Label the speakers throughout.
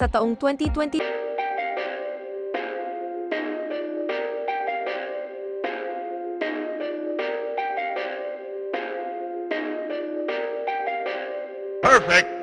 Speaker 1: Sa taong 2020,
Speaker 2: Perfect.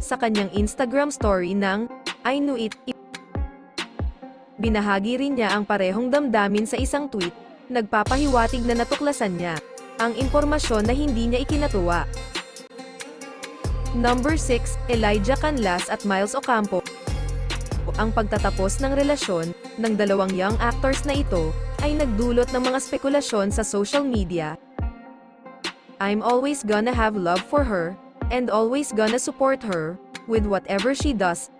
Speaker 1: Sa kanyang Instagram story ng I knew it. Binahagi rin niya ang parehong damdamin sa isang tweet, nagpapahiwatig na natuklasan niya ang impormasyon na hindi niya ikinatuwa. Number 6, Elijah Canlas at Miles Ocampo. Ang pagtatapos ng relasyon ng dalawang young actors na ito ay nagdulot ng mga spekulasyon sa social media. I'm always gonna have love for her, and always gonna support her, with whatever she does.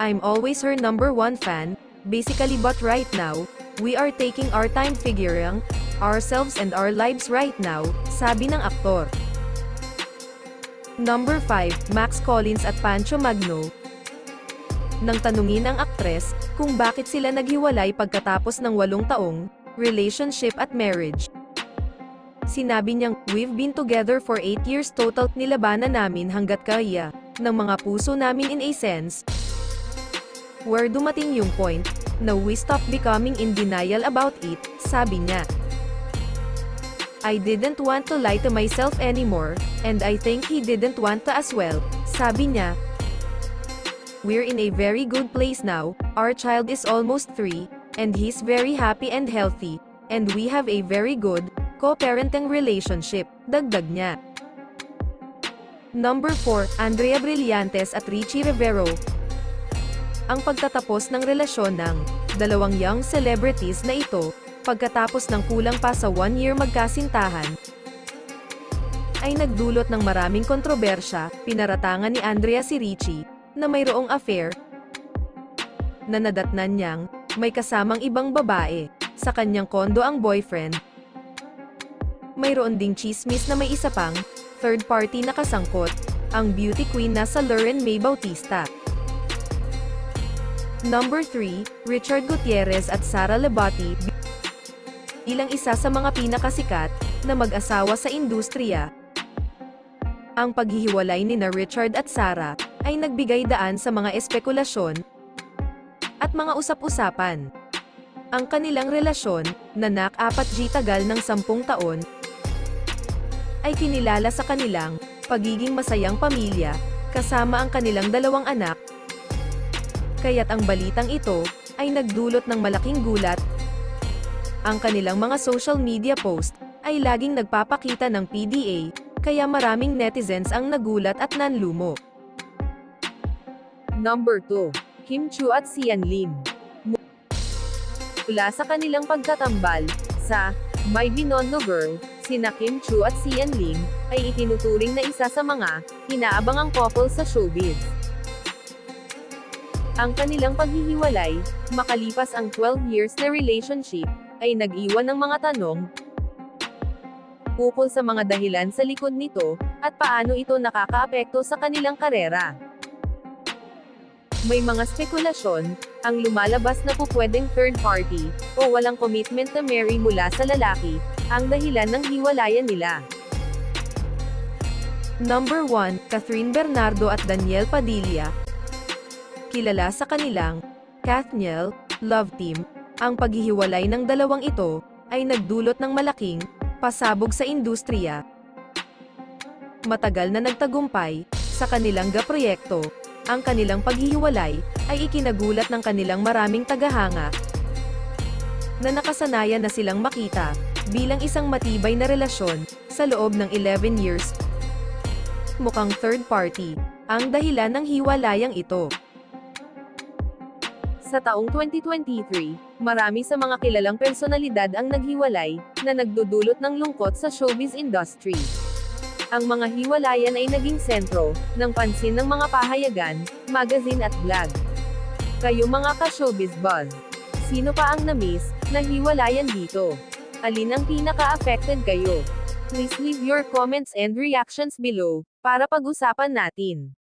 Speaker 1: I'm always her number one fan, basically but right now, we are taking our time figuring ourselves and our lives right now, sabi ng aktor. Number 5, Max Collins at Pancho Magno. Nang tanungin ang aktres kung bakit sila naghiwalay pagkatapos ng walong taong relationship at marriage. Sinabi niyang, we've been together for 8 years total, nilabanan namin hanggat kaya, ng mga puso namin in a sense. Where dumating yung point, na we stop becoming in denial about it, sabi niya. I didn't want to lie to myself anymore, and I think he didn't want to as well, sabi niya. We're in a very good place now, our child is almost 3, and he's very happy and healthy, and we have a very good, co-parenting relationship, dagdag niya. Number 4, Andrea Brillantes at Richie Rivero. Ang pagtatapos ng relasyon ng dalawang young celebrities na ito, pagkatapos ng kulang pa sa one year magkasintahan, ay nagdulot ng maraming kontrobersya, pinaratangan ni Andrea si Richie, na mayroong affair, na nadatnan niyang, may kasamang ibang babae, sa kanyang kondo ang boyfriend, mayroon ding chismis na may isa pang, third party na kasangkot, ang beauty queen na sa Lauren May Bautista. Number 3, Richard Gutierrez at Sara Lebati, bilang isa sa mga pinakasikat na mag-asawa sa industriya. Ang paghihiwalay ni na Richard at Sara ay nagbigay daan sa mga espekulasyon at mga usap-usapan. Ang kanilang relasyon, na nak-4G tagal ng sampung taon, ay kinilala sa kanilang pagiging masayang pamilya, kasama ang kanilang dalawang anak. Kaya't ang balitang ito ay nagdulot ng malaking gulat. Ang kanilang mga social media post ay laging nagpapakita ng PDA, kaya maraming netizens ang nagulat at nanlumo. Number 2. Kim Chu at Sian Lim. Mula sa kanilang pagtatambal, sa My Binondo Girl, sina Kim Chu at Sian Lim, ay itinuturing na isa sa mga inaabangang couple sa showbiz. Ang kanilang paghihiwalay, makalipas ang 12 years na relationship, ay nag-iwan ng mga tanong ukol sa mga dahilan sa likod nito, at paano ito nakakaapekto sa kanilang karera. May mga spekulasyon, ang lumalabas na po pwedeng third party, o walang commitment na marry mula sa lalaki, ang dahilan ng hiwalayan nila. Number 1, Catherine Bernardo at Daniel Padilla. Kilala sa kanilang Kathniel Love Team, ang paghihiwalay ng dalawang ito ay nagdulot ng malaking pasabog sa industriya. Matagal na nagtagumpay sa kanilang gaproyekto, ang kanilang paghihiwalay ay ikinagulat ng kanilang maraming tagahanga na nakasanayan na silang makita bilang isang matibay na relasyon sa loob ng 11 years. Mukhang third party ang dahilan ng hiwalayang ito. Sa taong 2023, marami sa mga kilalang personalidad ang naghiwalay, na nagdudulot ng lungkot sa showbiz industry. Ang mga hiwalayan ay naging sentro, ng pansin ng mga pahayagan, magazine at vlog. Kayo mga ka-showbiz buzz. Sino pa ang na-miss, na hiwalayan dito? Alin ang pinaka-affected kayo? Please leave your comments and reactions below, para pag-usapan natin.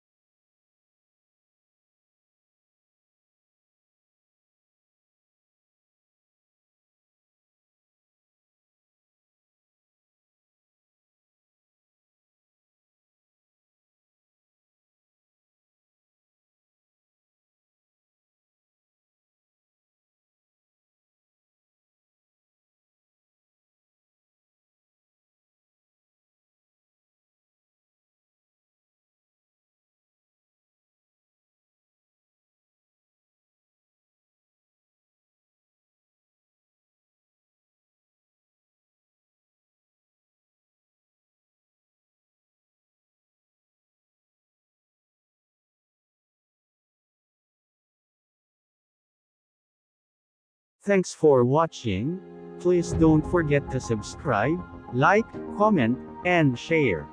Speaker 3: Thanks for watching. Please don't forget to subscribe, like, comment, and share.